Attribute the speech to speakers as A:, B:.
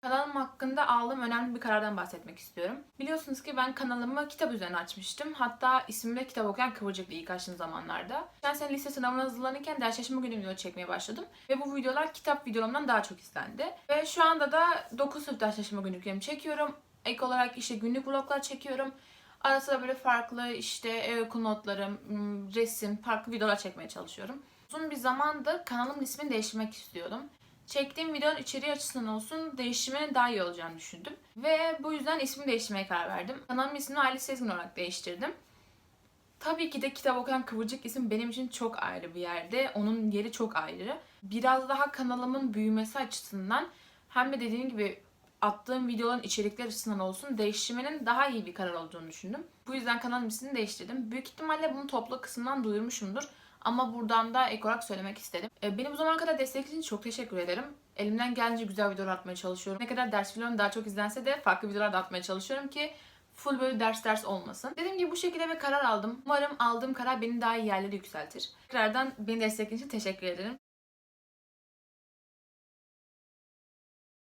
A: Kanalım hakkında aldığım önemli bir karardan bahsetmek istiyorum. Biliyorsunuz ki ben kanalımı kitap üzerine açmıştım. Hatta ismimde kitap okuyan Kıvırcık'la ilk açtığım zamanlarda. Geçen sene lise sınavına hazırlanırken ders çalışma günü video çekmeye başladım. Ve bu videolar kitap videolarımdan daha çok izlendi. Ve şu anda da 9 sınıf ders çalışma günlüklerimi çekiyorum. Ek olarak işte günlük vloglar çekiyorum. Arada sırada böyle farklı işte ev okul notlarım, resim, farklı videolar çekmeye çalışıyorum. Uzun bir zamandır kanalımın ismini değiştirmek istiyordum. Çektiğim videonun içeriği açısından olsun değiştirmenin daha iyi olacağını düşündüm. Ve bu yüzden ismini değiştirmeye karar verdim. Kanalımın ismini Aile Sezgin olarak değiştirdim. Tabii ki de kitap okuyan Kıvırcık isim benim için çok ayrı bir yerde. Onun yeri çok ayrı. Biraz daha kanalımın büyümesi açısından hem de dediğim gibi attığım videoların içerikler açısından olsun değiştirmenin daha iyi bir karar olduğunu düşündüm. Bu yüzden kanalın ismini değiştirdim. Büyük ihtimalle bunu toplu kısımdan duyurmuşumdur. Ama buradan da ek olarak söylemek istedim. Ee, Beni bu zamana kadar desteklediğiniz için çok teşekkür ederim. Elimden gelince güzel videolar atmaya çalışıyorum. Ne kadar ders videolarım daha çok izlense de farklı videolar da atmaya çalışıyorum ki full böyle ders ders olmasın. Dediğim gibi bu şekilde bir karar aldım. Umarım aldığım karar beni daha iyi yerlere yükseltir. Tekrardan beni desteklediğiniz için teşekkür ederim.